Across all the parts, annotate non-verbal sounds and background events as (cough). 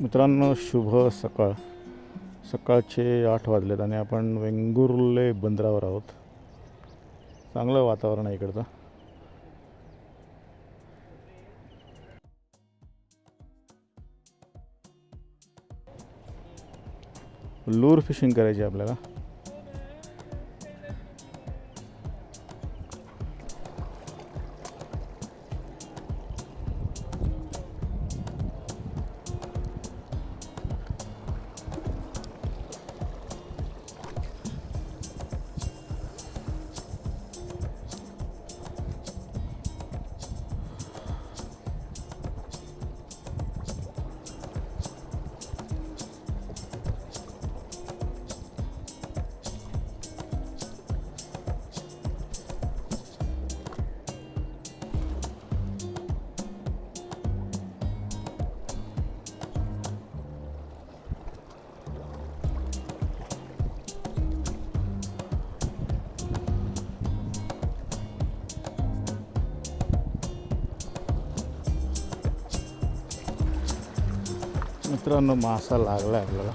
मित्रांनो शुभ सकाळ. सकाळचे आठ वाजलेत आणि आपण वेंगुर्ले बंदरावर आहोत. चांगलं वातावरण आहे इकडचं. लूर फिशिंग करायची आपल्याला. मित्रांनो मासा लागला आहे आपल्याला.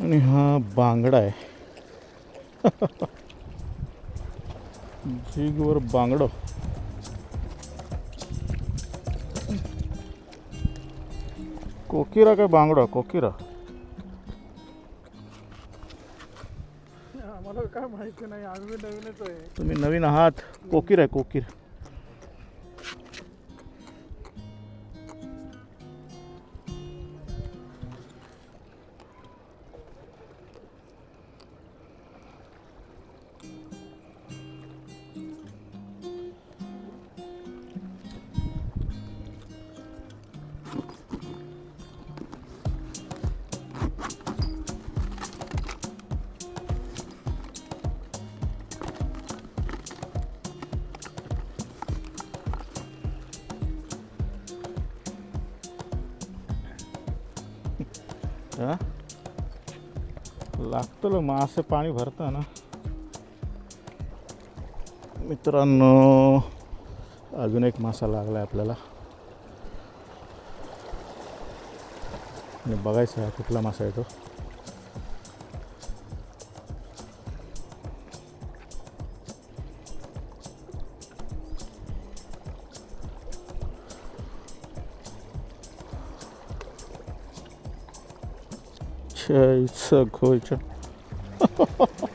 आणि हा बांगडा आहे. (laughs) जिगवर बांगडो. कोकिरा काय बांगडा कोकिरा? आम्हाला काय माहिती नाही आम्ही नवीनच आहे. तुम्ही नवीन आहात? कोकीर आहे कोकीर. हा? लागतं मासे पाणी भरतं ना. मित्रांनो अजून एक मासा लागला आहे आपल्याला. आणि बघायचं आहे कुठला मासा आहे तो (laughs)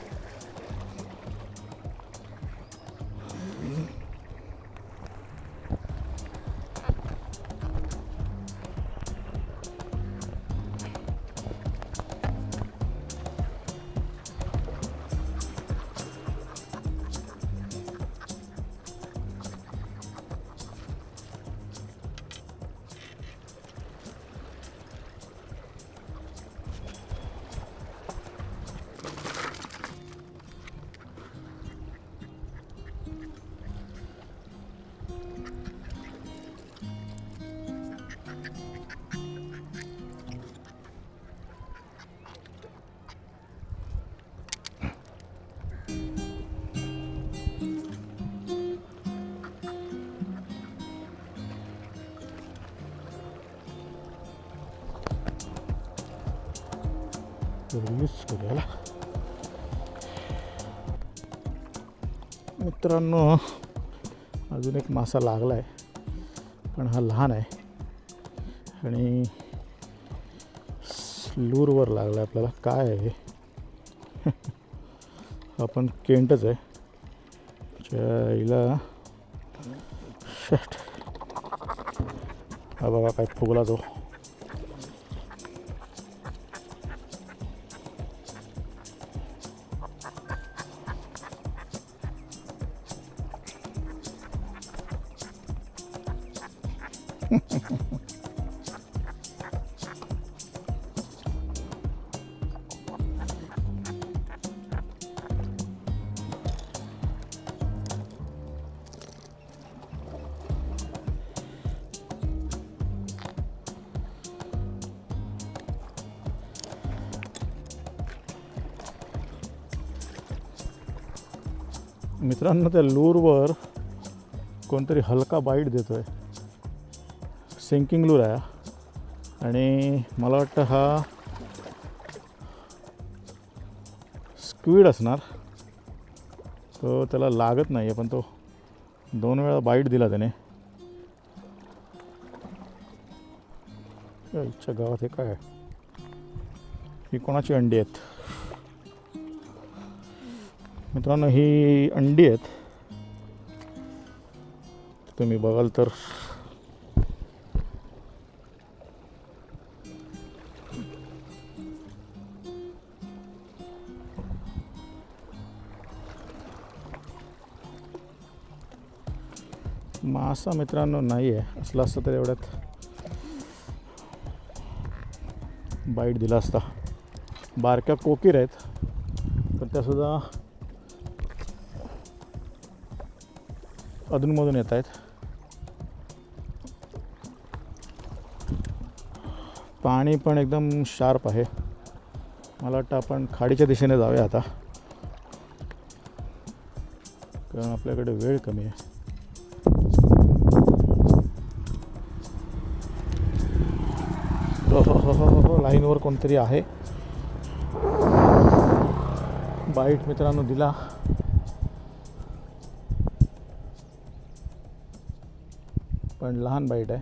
छायचं घोयचं मित्रांनो अजून एक मासा लागला आहे पण हा लहान आहे. आणि लूरवर लागला आहे आपल्याला. काय आहे हे? (laughs) हा पण केंटच आहे. हिला शट (laughs) हा बाबा काय फुगला जो मित्रांनो त्या लूरवर कोणतरी हलका बाईट देतो आहे सिंकिंग लूर आहे आणि मला वाटतं हा स्क्वीड असणार. तो त्याला लागत नाही आहे पण तो दोन वेळा बाईट दिला त्याने. इच्छा गावात हे काय आहे? ही कोणाची अंडी आहेत? मित्रांनो ही अंडी आहेत. तुम्ही बघाल तर. मासा मित्रांनो नाही आहे. असला असतं तर एवढ्यात बाईट दिला असता. बारक्या कोकीर आहेत. पण त्यासुद्धा अधूनमधून येत आहेत. पाणी पण एकदम शार्प आहे. मला वाटतं आपण खाडीच्या दिशेने जाऊया आता. कारण आपल्याकडे वेळ कमी आहे. हो हो हो, हो, हो लाईनवर कोणतरी आहे. बाईट मित्रांनो दिला. पण लहान बाईट आहे.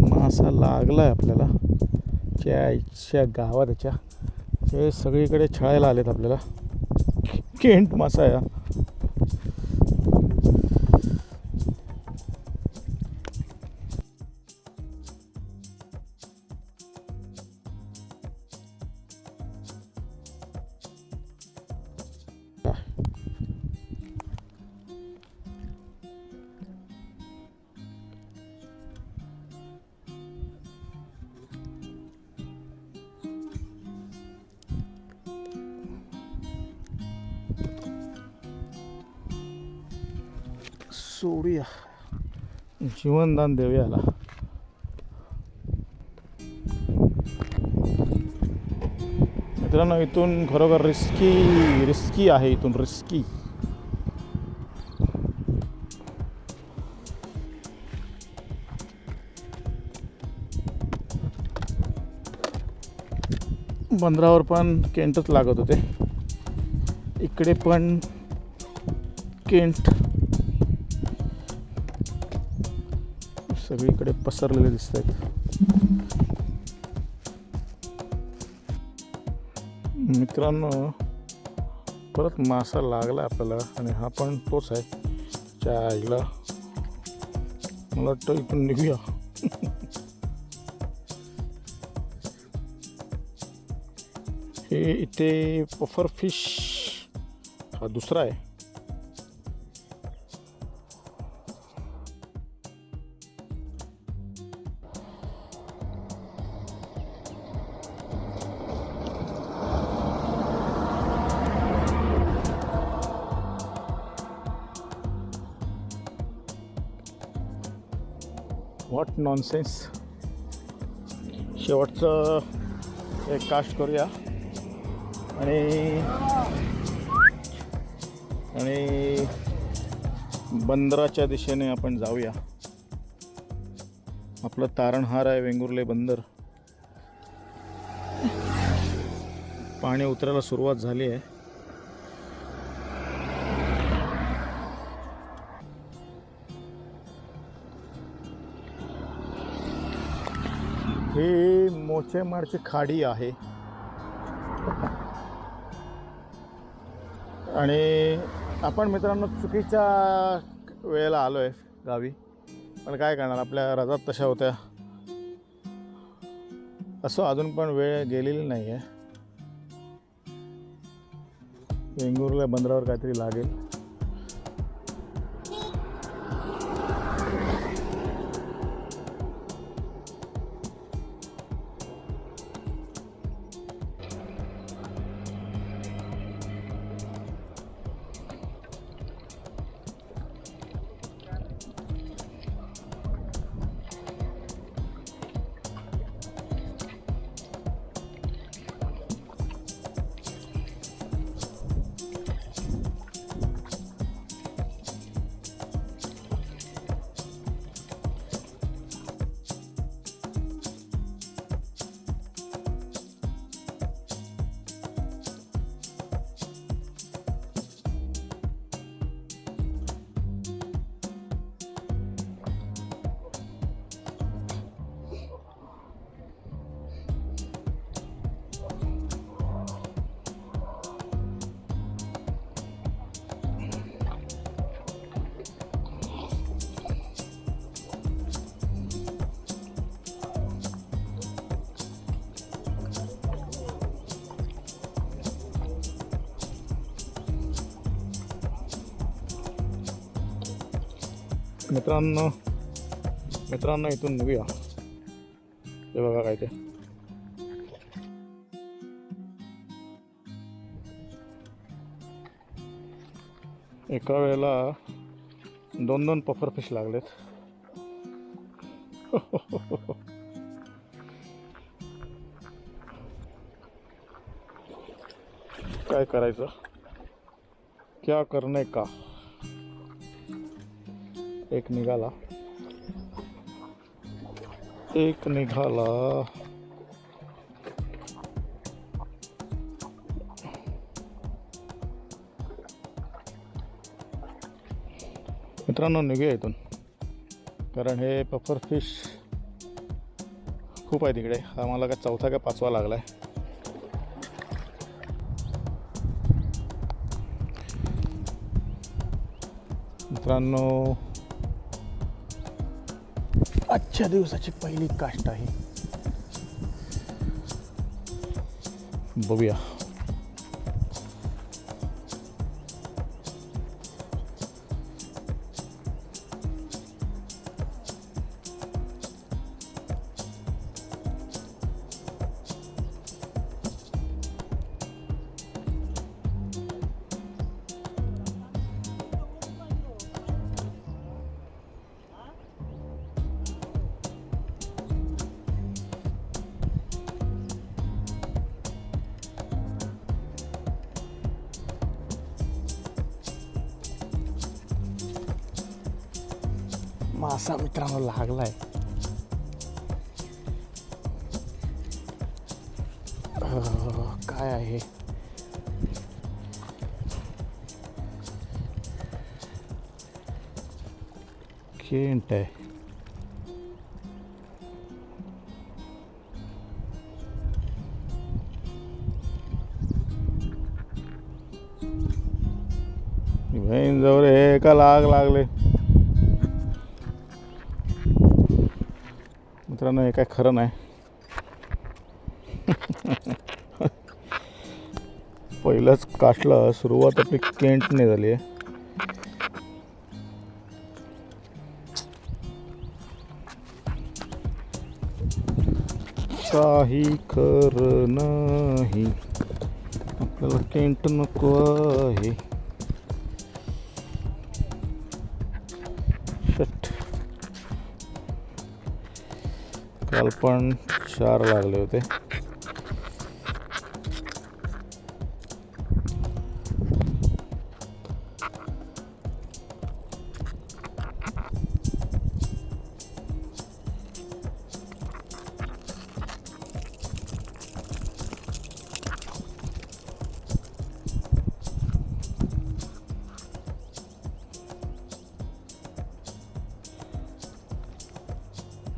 मासा लागला आहे आपल्याला. त्या इच्छा गावात त्याच्या ते सगळीकडे छळायला आलेत आपल्याला. केंट मासा आहे सोडूया जीवनदान देऊया याला. मित्रांनो इथून खरोखर रिस्की रिस्की आहे इथून रिस्की बंदरावर पण केंटच लागत होते. इकडे पण केंट सगळीकडे पसरलेले दिसत आहेत मित्रांनो परत मासा लागला आपल्याला आणि हा पण तोच आहे. त्या आईला मला वाटतं इथून निघूया. हे इथे पफर फिश हा दुसरा आहे. नॉनसेन्स शेवटचं एक कास्ट करूया. आणि आणि बंदराच्या दिशेने आपण जाऊया. आपलं तारणहार आहे वेंगुर्ले बंदर. पाणी उतरायला सुरुवात झाली आहे. ही मोचेमाडची खाडी आहे. आणि आपण मित्रांनो चुकीच्या वेळेला आलो आहे गावी. पण काय करणार आपल्या रजात तशा होत्या. असं अजून पण वेळ गेलेली नाही आहे वेंगुर्ला बंदरावर काहीतरी लागेल. मित्रांनो मित्रांनो इथून निघूया. हे बघा काय ते. एका वेळेला दोन दोन पफर फिश लागलेत. काय करायचं? क्या करणे का? एक निघाला. एक निघाला. मित्रांनो निघूया इथून. कारण हे पफर फिश खूप आहे तिकडे. हा मला काय चौथा का पाचवा लागलाय. मित्रांनो आजच्या दिवसाची पहिली काष्ट आहे. बघूया. मासा मित्रांनो लागलाय. काय आहे? केंट आहे. जाऊ जवळ हे का लाग लागले. मित्रांनो हे काय खरं नाही. पहिलंच काटलं सुरुवात आपली केंटने झाली आहे. काही खरं नाही. आपल्याला केंट नको आहे. काल पण चार लागले होते.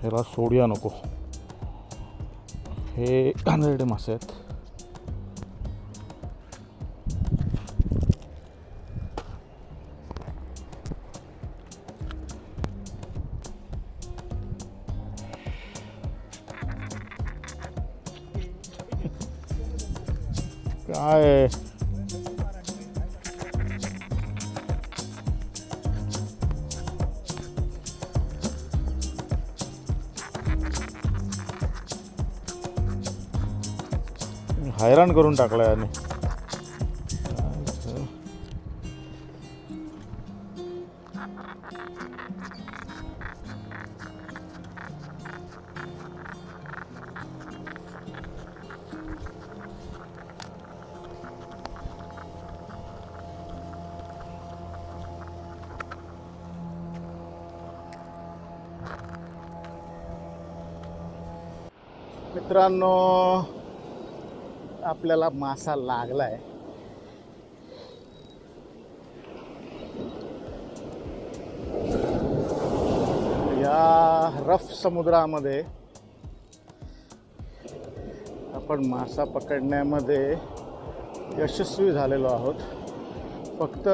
ह्याला सोडिया नको हे घाणेरडे मासे आहेत काय हैराण करून टाकला याने मित्रांनो आपल्याला मासा लागलाय. या रफ समुद्रामध्ये आपण मासा पकडण्यामध्ये यशस्वी झालेलो आहोत. फक्त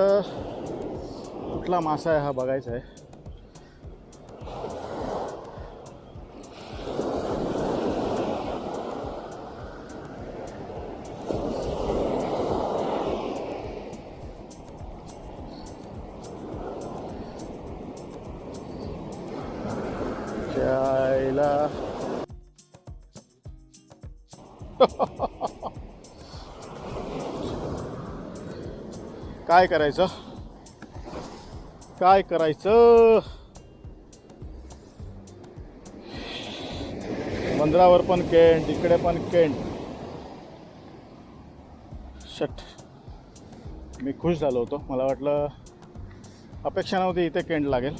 कुठला मासा आहे हा बघायचा आहे. काय करायचं? काय करायचं? बंदरावर पण केंट इकडे पण केंट. शट मी खुश झालो होतो. मला वाटलं अपेक्षा नव्हती इथे केंट लागेल.